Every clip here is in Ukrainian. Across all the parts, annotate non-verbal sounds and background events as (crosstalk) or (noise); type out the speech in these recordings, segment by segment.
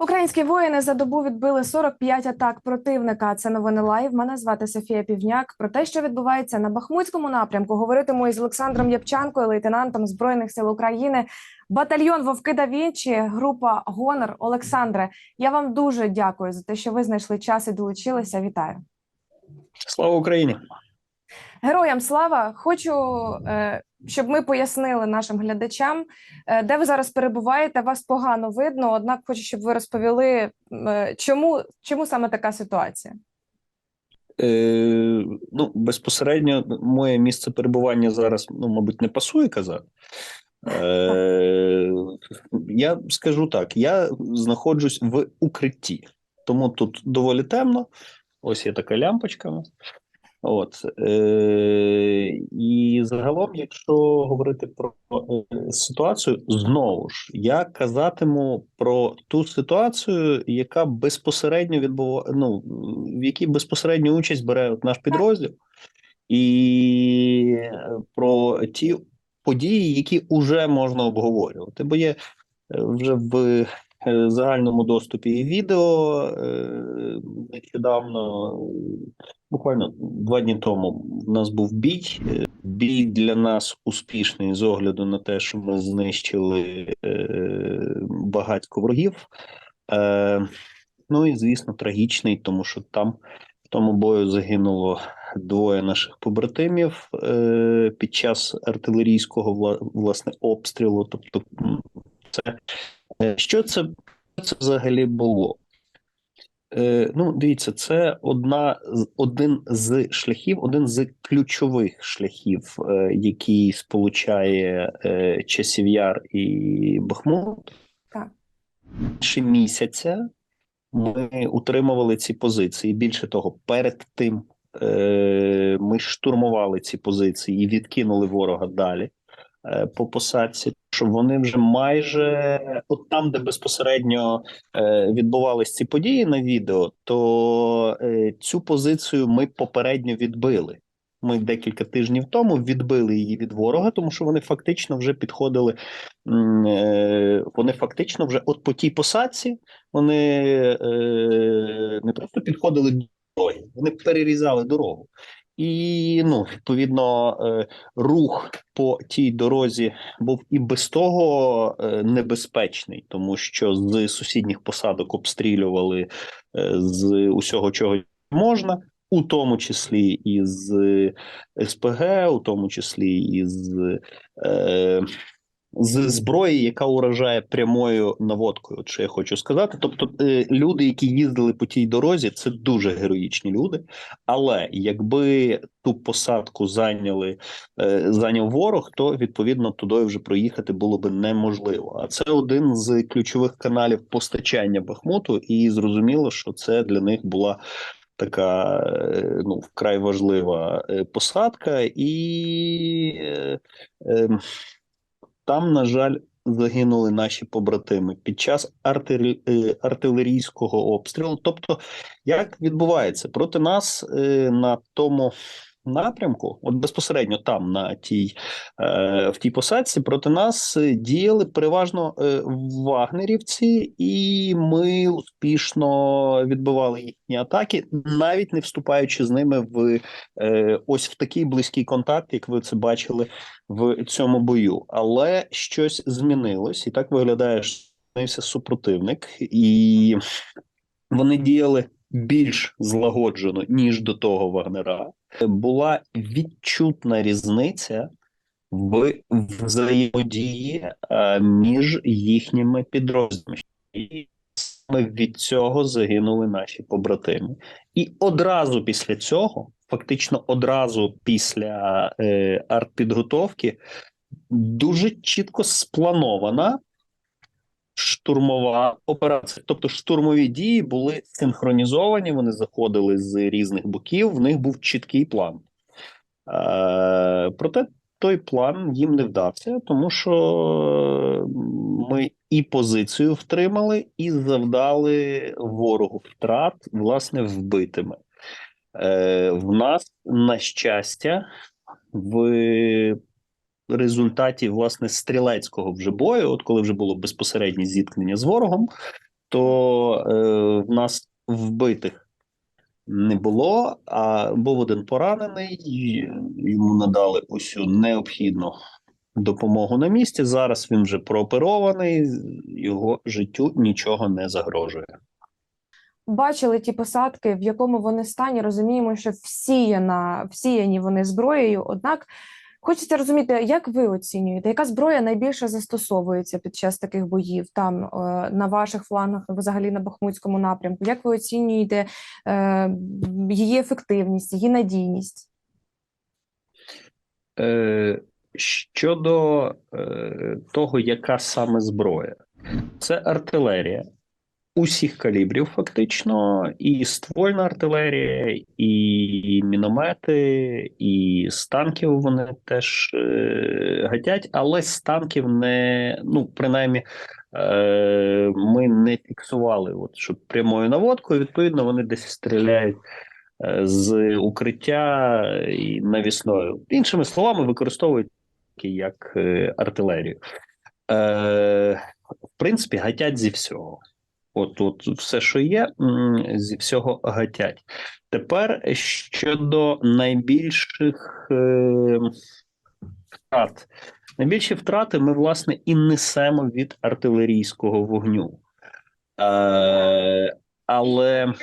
Українські воїни за добу відбили 45 атак противника. Це новини лайв. Мене звати Софія Півняк. Про те, що відбувається на Бахмутському напрямку, говоритиму із Олександром Ябчанкою, лейтенантом збройних сил України, батальйон Вовки да Вінчі, група Гонор. Олександре, я вам дуже дякую за те, що ви знайшли час і долучилися. Вітаю. Слава Україні! Героям слава! Хочу, е, щоб ми пояснили нашим глядачам, е, де ви зараз перебуваєте. Вас погано видно. Однак, хочу, щоб ви розповіли, е, чому, чому саме така ситуація. Е, ну, безпосередньо моє місце перебування зараз, ну, мабуть, не пасує казати. Е, я скажу так: я знаходжусь в укритті, тому тут доволі темно. Ось є така лямпочка. От е, і загалом, якщо говорити про е, ситуацію, знову ж я казатиму про ту ситуацію, яка безпосередньо відбуває, ну в якій безпосередньо участь бере от наш підрозділ, і про ті події, які вже можна обговорювати, бо є е, вже в е, загальному доступі і відео е, нещодавно. Буквально два дні тому в нас був бій. Е, Бій для нас успішний з огляду на те, що ми знищили багатько ворогів. Ну і звісно, трагічний, тому що там в тому бою загинуло двоє наших побратимів під час артилерійського власне обстрілу. Тобто, це що це, це взагалі було? Е, ну, дивіться, це одна один з шляхів, один з ключових шляхів, е, який сполучає е, часів яр і Бахмут. Так. Більше місяця ми утримували ці позиції. Більше того, перед тим е, ми штурмували ці позиції і відкинули ворога далі е, по посадці. Вони вже майже от там, де безпосередньо е, відбувались ці події на відео, то е, цю позицію ми попередньо відбили. Ми декілька тижнів тому відбили її від ворога, тому що вони фактично вже підходили. Е, вони фактично вже от по тій посадці вони не просто підходили до дороги, вони перерізали дорогу. І ну, відповідно, е, рух по тій дорозі був і без того е, небезпечний, тому що з сусідніх посадок обстрілювали е, з усього, чого можна, у тому числі із СПГ, у тому числі із е, з зброї, яка уражає прямою наводкою. От що я хочу сказати. Тобто, е, люди, які їздили по тій дорозі, це дуже героїчні люди. Але якби ту посадку зайняли е, зайняв ворог, то відповідно туди вже проїхати було би неможливо. А це один з ключових каналів постачання Бахмуту, і зрозуміло, що це для них була. Така е, ну вкрай важлива посадка, і е, е, там, на жаль, загинули наші побратими під час артиле- е, артилерійського обстрілу. Тобто, як відбувається проти нас е, на тому напрямку, от безпосередньо там, на тій е, в тій посадці, проти нас діяли переважно е, вагнерівці, і ми успішно відбивали їхні атаки, навіть не вступаючи з ними в е, ось в такий близький контакт, як ви це бачили в цьому бою, але щось змінилось, і так виглядає, що змінився супротивник, і вони діяли більш злагоджено ніж до того Вагнера. Була відчутна різниця в взаємодії е, між їхніми підрозділами. І саме від цього загинули наші побратими. І одразу після цього, фактично одразу після е, артпідготовки, дуже чітко спланована штурмова операція. Тобто штурмові дії були синхронізовані, вони заходили з різних боків, в них був чіткий план. Е, проте той план їм не вдався, тому що ми і позицію втримали, і завдали ворогу втрат, власне, вбитими. Е, в нас, на щастя, в результаті власне стрілецького вже бою, от коли вже було безпосереднє зіткнення з ворогом, то е, в нас вбитих не було, а був один поранений, йому надали усю необхідну допомогу на місці. Зараз він вже прооперований, його життю нічого не загрожує. Бачили ті посадки, в якому вони стані. Розуміємо, що всіяна, всіяні вони зброєю. Однак хочеться розуміти, як ви оцінюєте, яка зброя найбільше застосовується під час таких боїв там е, на ваших флангах, взагалі на Бахмутському напрямку? Як ви оцінюєте е, її ефективність, її надійність? Е, щодо того, яка саме зброя, це артилерія усіх калібрів, фактично, і ствольна артилерія, і міномети, і з танків вони теж е, гатять, але з танків не, ну, принаймні, е, ми не фіксували, от, щоб прямою наводкою, відповідно, вони десь стріляють е, з укриття і навісною. Іншими словами, використовують як е, артилерію. В принципі, гатять зі всього. От, от все, що є, зі всього гатять. Тепер щодо найбільших е, втрат. Найбільші втрати ми, власне, і несемо від артилерійського вогню. Е, але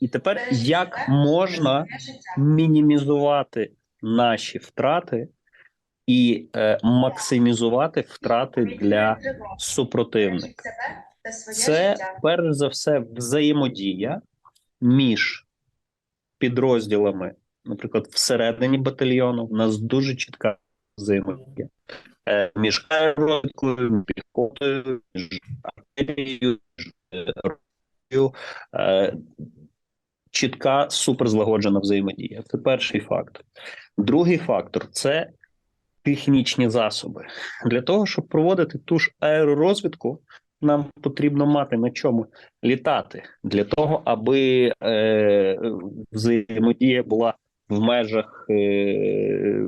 і тепер як можна мінімізувати наші втрати і е, максимізувати втрати для супротивника? Це перш за все взаємодія між підрозділами, наприклад, всередині батальйону. У нас дуже чітка взаємодія Е, між аеророзвідкою, піхотою, між артилерією, між е. Е, Чітка суперзлагоджена взаємодія. Це перший фактор. Другий фактор це технічні засоби. Для того, щоб проводити ту ж аеророзвідку, нам потрібно мати на чому літати для того, аби е, взаємодія була в межах е,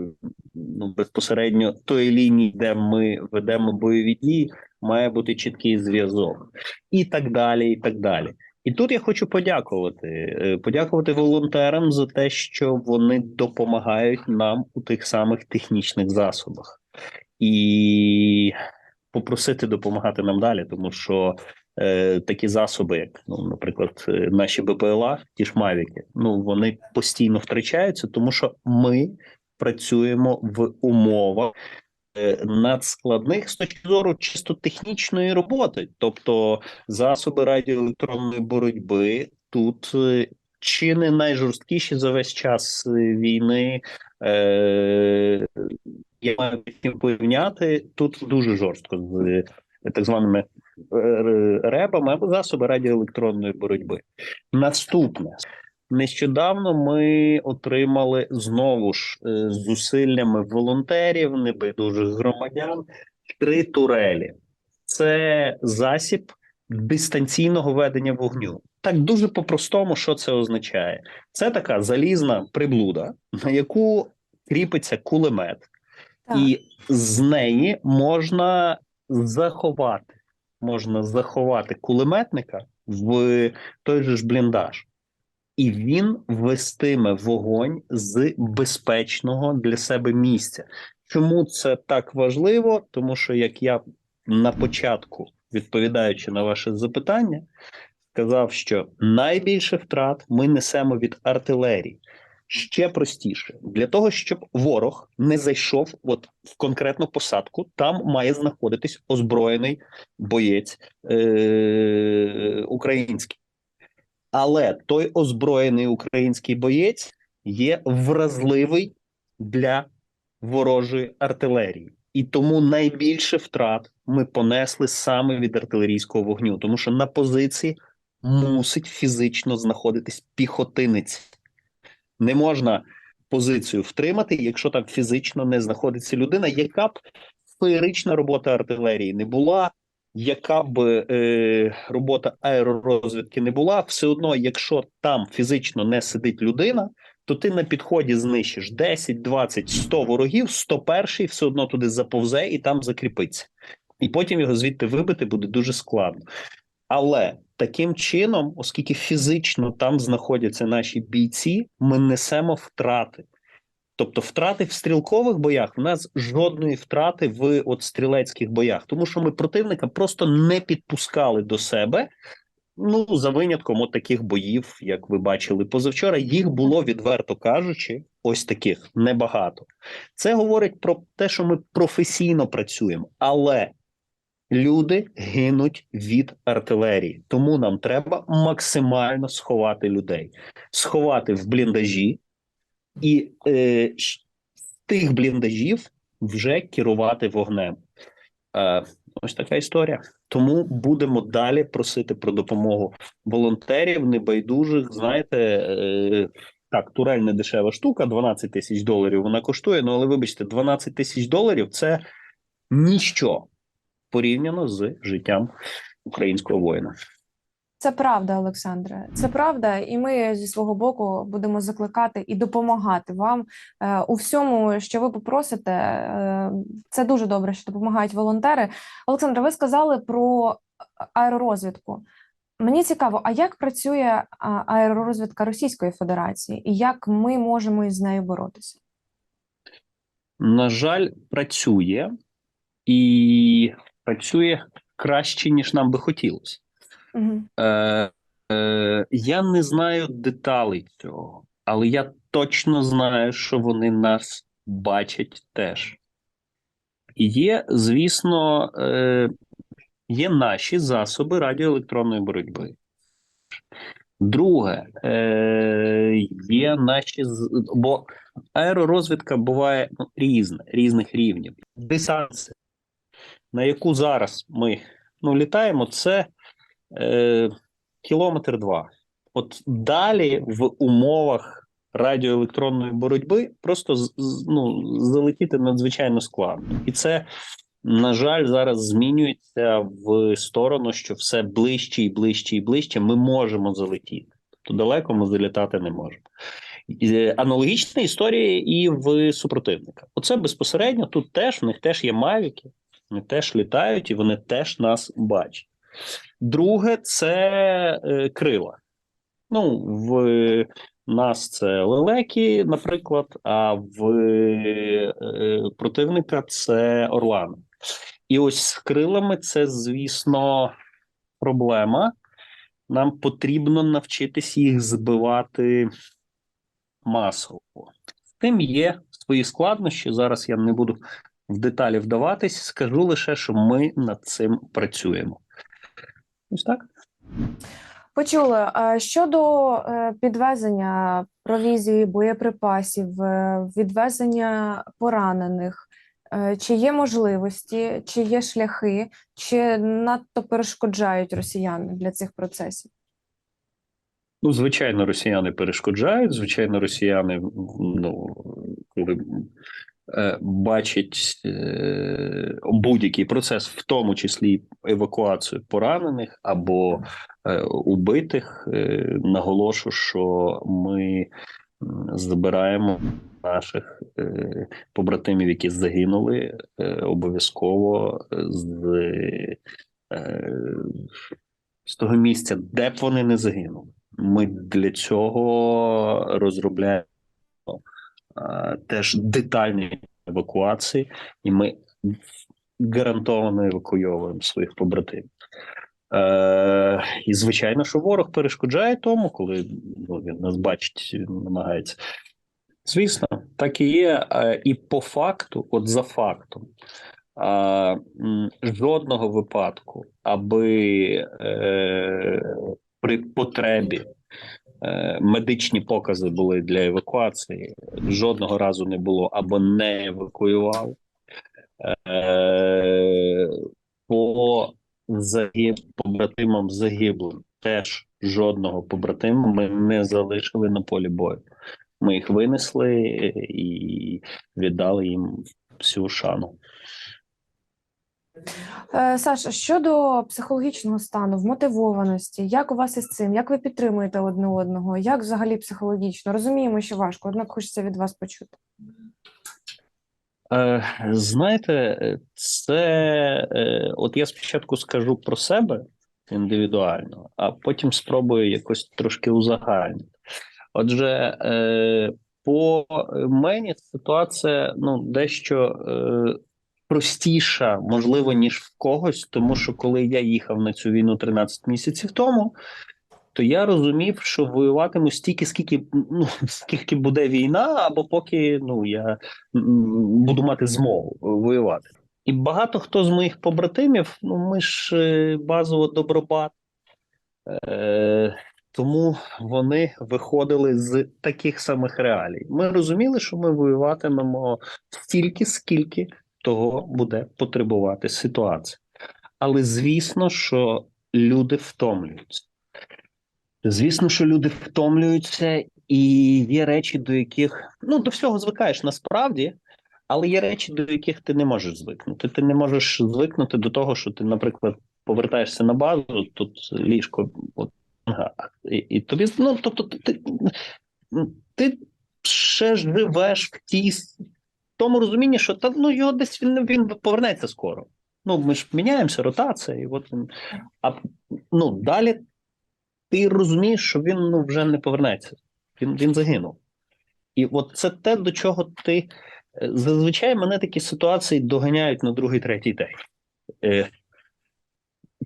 ну, безпосередньо тої лінії, де ми ведемо бойові дії, має бути чіткий зв'язок, і так далі. І так далі. І тут я хочу подякувати, е, подякувати волонтерам за те, що вони допомагають нам у тих самих технічних засобах, і попросити допомагати нам далі, тому що е, такі засоби, як ну, наприклад, е, наші БПЛА, ті ж Мавіки, ну вони постійно втрачаються, тому що ми працюємо в умовах е, надскладних з точки зору чисто технічної роботи, тобто засоби радіоелектронної боротьби тут. Чи не найжорсткіші за весь час війни е, я маю порівняти тут дуже жорстко з е, так званими е, ребами або засоби радіоелектронної боротьби. Наступне нещодавно ми отримали знову ж е, зусиллями волонтерів, небайдужих громадян, три турелі. Це засіб дистанційного ведення вогню. Так дуже по-простому, що це означає? Це така залізна приблуда, на яку кріпиться кулемет, Так. і з неї можна заховати, можна заховати кулеметника в той же ж бліндаж, і він вестиме вогонь з безпечного для себе місця. Чому це так важливо? Тому що як я на початку, відповідаючи на ваше запитання, сказав, що найбільше втрат ми несемо від артилерії. Ще простіше для того, щоб ворог не зайшов от в конкретну посадку, там має знаходитись озброєний боєць е- український. Але той озброєний український боєць є вразливий для ворожої артилерії, і тому найбільше втрат ми понесли саме від артилерійського вогню, тому що на позиції мусить фізично знаходитись піхотинець. Не можна позицію втримати, якщо там фізично не знаходиться людина, яка б феєрична робота артилерії не була, яка б е, робота аеророзвідки не була, все одно, якщо там фізично не сидить людина, то ти на підході знищиш 10, 20, 100 ворогів, 101 все одно туди заповзе і там закріпиться. І потім його звідти вибити буде дуже складно. Але таким чином, оскільки фізично там знаходяться наші бійці, ми несемо втрати. Тобто, втрати в стрілкових боях в нас жодної втрати в от стрілецьких боях, тому що ми противника просто не підпускали до себе. Ну, за винятком от таких боїв, як ви бачили позавчора, їх було відверто кажучи, ось таких небагато. Це говорить про те, що ми професійно працюємо, але люди гинуть від артилерії, тому нам треба максимально сховати людей, сховати в бліндажі і е, з тих бліндажів вже керувати вогнем. Е, ось така історія. Тому будемо далі просити про допомогу волонтерів, небайдужих. Знаєте, е, так, турель не дешева штука, 12 тисяч доларів вона коштує. Ну але вибачте, 12 тисяч доларів це ніщо порівняно з життям українського воїна. Це правда, Олександре. Це правда, і ми зі свого боку будемо закликати і допомагати вам е, у всьому, що ви попросите. Е, це дуже добре, що допомагають волонтери. Олександре, ви сказали про аеророзвідку. Мені цікаво, а як працює аеророзвідка Російської Федерації, і як ми можемо із нею боротися? На жаль, працює і працює краще, ніж нам би хотілося. Угу. Е, е, я не знаю деталей цього, але я точно знаю, що вони нас бачать теж. І є, звісно, е, є наші засоби радіоелектронної боротьби. Друге, е, є наші бо аеророзвідка буває ну, різна, різних рівнів. Дистанція, на яку зараз ми ну, літаємо, це е, кілометр два. От далі в умовах радіоелектронної боротьби просто ну, залетіти надзвичайно складно. І це, на жаль, зараз змінюється в сторону, що все ближче і ближче і ближче ми можемо залетіти. То далеко ми залітати не можемо. Е, Аналогічна історія і в супротивника. Оце безпосередньо тут теж в них теж є мавіки, вони теж літають і вони теж нас бачать. Друге, це е, крила. Ну, в нас це лелеки, наприклад, а в е, противника це орлани. І ось з крилами це, звісно, проблема. Нам потрібно навчитись їх збивати масово. З тим є свої складнощі. Зараз я не буду в деталі вдаватись. Скажу лише, що ми над цим працюємо. Ось так. Почули. Щодо е, підвезення провізії, боєприпасів, е, відвезення поранених, е, чи є можливості, чи є шляхи, чи надто перешкоджають росіяни для цих процесів? Ну, звичайно, росіяни перешкоджають. Звичайно, росіяни, ну, коли е, бачать е, будь-який процес, в тому числі евакуацію поранених або е, убитих, наголошу, що ми м, забираємо наших побратимів, які загинули, обов'язково з, з того місця, де б вони не загинули. Ми для цього розробляємо теж детальні евакуації, і ми гарантовано евакуйовуємо своїх побратимів. Е, і звичайно, що ворог перешкоджає тому, коли ну, він нас бачить, намагається. Звісно, так і є. Е, і по факту, от за фактом, а, жодного випадку, аби е, при потребі е, медичні покази були для евакуації, жодного разу не було або не евакуював. Е, по загиб, побратимам загиблим теж жодного побратима ми не залишили на полі бою. Ми їх винесли е, і віддали їм всю шану. Е, Саша, щодо психологічного стану, вмотивованості, як у вас із цим? Як ви підтримуєте одне одного? Як взагалі психологічно? Розуміємо, що важко, однак хочеться від вас почути. Е, знаєте, це е, от я спочатку скажу про себе. індивідуально, а потім спробую якось трошки узагальнити. Отже, по мені ситуація ну, дещо простіша, можливо, ніж в когось, тому що коли я їхав на цю війну 13 місяців тому, то я розумів, що воюватиму стільки, скільки, ну, (laughs) скільки буде війна, або поки ну, я буду мати змогу воювати. І багато хто з моїх побратимів, ну ми ж е, базово добробат. Е, тому вони виходили з таких самих реалій. Ми розуміли, що ми воюватимемо стільки, скільки того буде потребувати ситуація. Але звісно, що люди втомлюються. Звісно, що люди втомлюються, і є речі, до яких ну до всього звикаєш насправді, але є речі, до яких ти не можеш звикнути. Ти не можеш звикнути до того, що ти, наприклад, повертаєшся на базу, тут ліжко, от і, і тобі ну, тобто, ти, ти ще живеш в тій тому розумінні, що та ну його десь він він повернеться скоро. Ну ми ж міняємося, ротація, і от він. А ну далі ти розумієш, що він ну вже не повернеться. Він він загинув. І от це те, до чого ти е, зазвичай мене такі ситуації доганяють на другий, третій день. Е,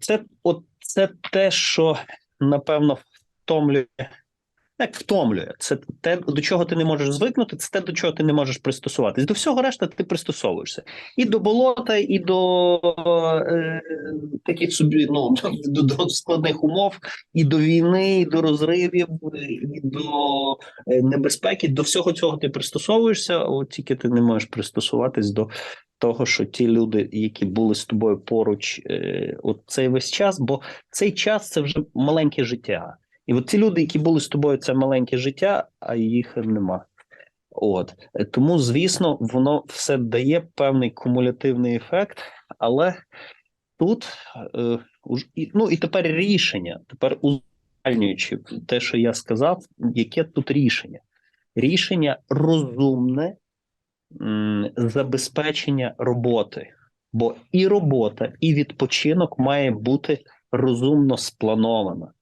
Це от це те, що напевно втомлює. Як втомлює, це те, до чого ти не можеш звикнути, це те, до чого ти не можеш пристосуватись. До всього решта ти пристосовуєшся. І до болота, і до е, таких собі ну, (laughs) до, до складних умов, і до війни, і до розривів, і до е, небезпеки. До всього цього ти пристосовуєшся, от тільки ти не можеш пристосуватись до того, що ті люди, які були з тобою поруч, е, от цей весь час, бо цей час це вже маленьке життя. І от ці люди, які були з тобою, це маленьке життя, а їх нема. От тому, звісно, воно все дає певний кумулятивний ефект, але тут е, ну і тепер рішення, тепер узагальнюючи те, що я сказав, яке тут рішення? Рішення розумне забезпечення роботи, бо і робота, і відпочинок має бути розумно спланована.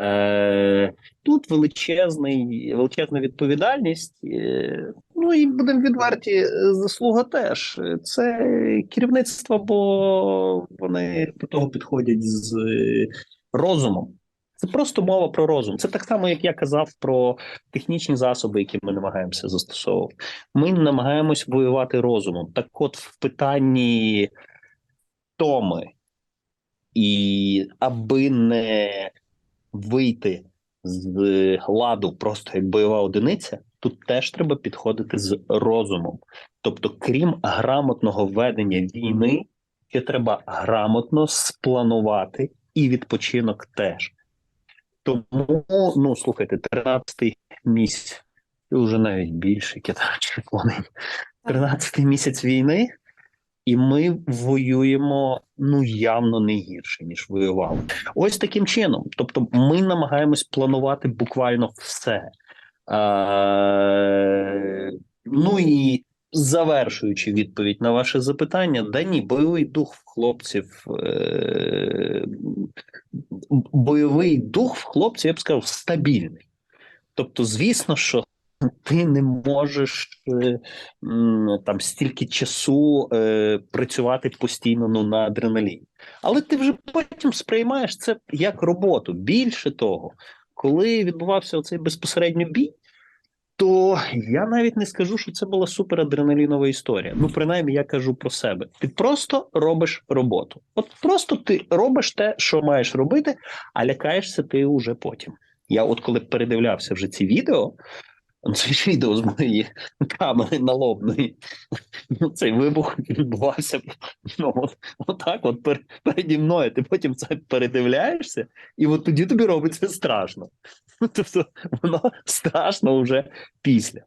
Е, тут величезний, величезна відповідальність. Е, ну і будемо відверті, е, заслуга теж. Це керівництво, бо вони до того підходять з е, розумом. Це просто мова про розум. Це так само, як я казав про технічні засоби, які ми намагаємося застосовувати. Ми намагаємось воювати розумом. Так, от в питанні томи, і аби не вийти з ладу просто як бойова одиниця, тут теж треба підходити з розумом. Тобто, крім грамотного ведення війни, ще треба грамотно спланувати і відпочинок теж. Тому, ну слухайте, 13-й місяць, вже навіть більше, який там червоний. 13-й місяць війни, і ми воюємо ну явно не гірше, ніж воювали. Ось таким чином. Тобто, ми намагаємось планувати буквально все. Е, ну і завершуючи відповідь на ваше запитання, да ні, бойовий дух в хлопців. Е, бойовий дух в хлопців, я б сказав, стабільний. Тобто, звісно, що ти не можеш е, там стільки часу е, працювати постійно ну, на адреналіні. Але ти вже потім сприймаєш це як роботу. Більше того, коли відбувався оцей безпосередньо бій, то я навіть не скажу, що це була суперадреналінова історія. Ну, принаймні, я кажу про себе. Ти просто робиш роботу. От просто ти робиш те, що маєш робити, а лякаєшся ти уже потім. Я, от коли передивлявся вже ці відео, це ж відео з моєї камери налобної. Ну, цей вибух відбувався ну, от, отак, от пер, переді мною. Ти потім це передивляєшся, і от тоді тобі робиться страшно. Тобто воно страшно вже після.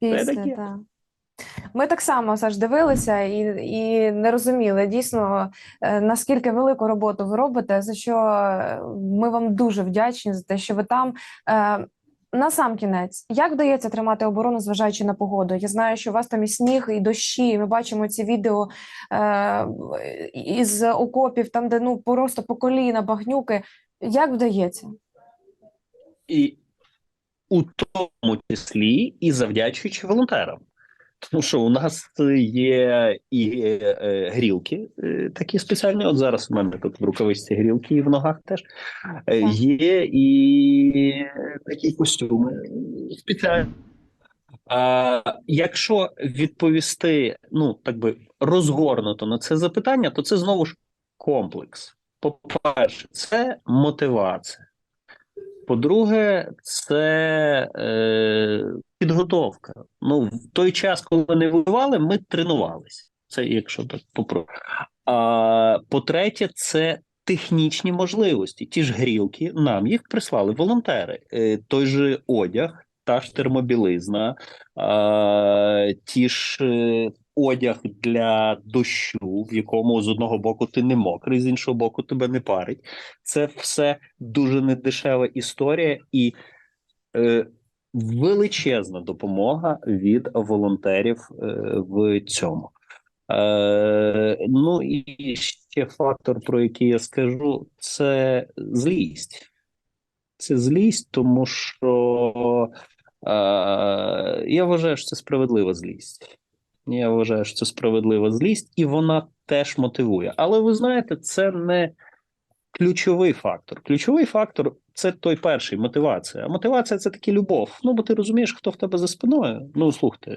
Після, так. Ми так само Саш, дивилися і, і не розуміли дійсно е, наскільки велику роботу ви робите, за що е, ми вам дуже вдячні за те, що ви там. На сам кінець, як вдається тримати оборону, зважаючи на погоду? Я знаю, що у вас там і сніг, і дощі. і Ми бачимо ці відео е, із окопів, там, де ну просто по коліна багнюки. Як вдається? І у тому числі і завдячуючи волонтерам. Тому що у нас є і е, грілки е, такі спеціальні. От зараз у мене тут в рукавичці грілки і в ногах теж Е, є і такі костюми спеціальні. А, якщо відповісти, ну так би розгорнуто на це запитання, то це знову ж комплекс. По-перше, це мотивація. По-друге, це е, підготовка. Ну, в той час, коли не воювали, ми тренувалися. Це якщо так попро. А по-третє, це технічні можливості. Ті ж грілки нам їх прислали волонтери. Е, той же одяг, та ж термобілизна, а, ті ж е, одяг для дощу, в якому з одного боку ти не мокрий, з іншого боку тебе не парить. Це все дуже недешева історія і е, величезна допомога від волонтерів е, в цьому. Е, ну і ще фактор, про який я скажу, це злість. Це злість, тому що е, я вважаю, що це справедлива злість. Я вважаю, що це справедлива злість, і вона теж мотивує. Але ви знаєте, це не ключовий фактор. Ключовий фактор це той перший мотивація. А мотивація це таки любов. Ну, бо ти розумієш, хто в тебе за спиною. Ну, слухайте,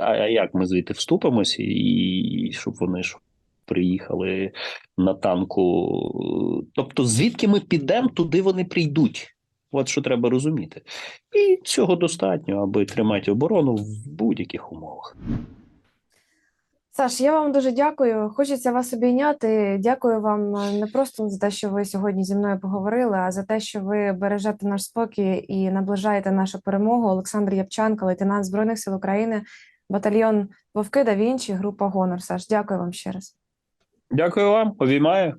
а як ми звідти вступимося, і щоб вони ж приїхали на танку. Тобто, звідки ми підемо, туди вони прийдуть. От що треба розуміти. І цього достатньо, аби тримати оборону в будь-яких умовах. Саш, я вам дуже дякую. Хочеться вас обійняти. Дякую вам е, не просто за те, що ви сьогодні зі мною поговорили, а за те, що ви бережете наш спокій і наближаєте нашу перемогу. Олександр Япчанка, лейтенант Збройних сил України, батальйон Вовки да Вінчі, група Гонор. Саш, дякую вам ще раз. Дякую вам, обіймаю.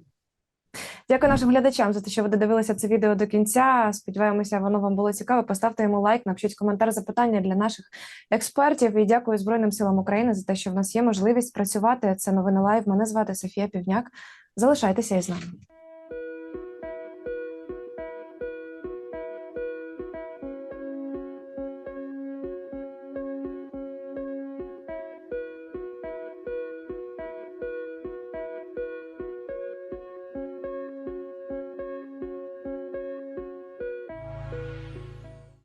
Дякую нашим глядачам за те, що ви додивилися це відео до кінця. Сподіваємося, воно вам було цікаве. Поставте йому лайк, напишіть коментар запитання для наших експертів. І дякую Збройним силам України за те, що в нас є можливість працювати. Це новини лайв. Мене звати Софія Півняк. Залишайтеся із нами.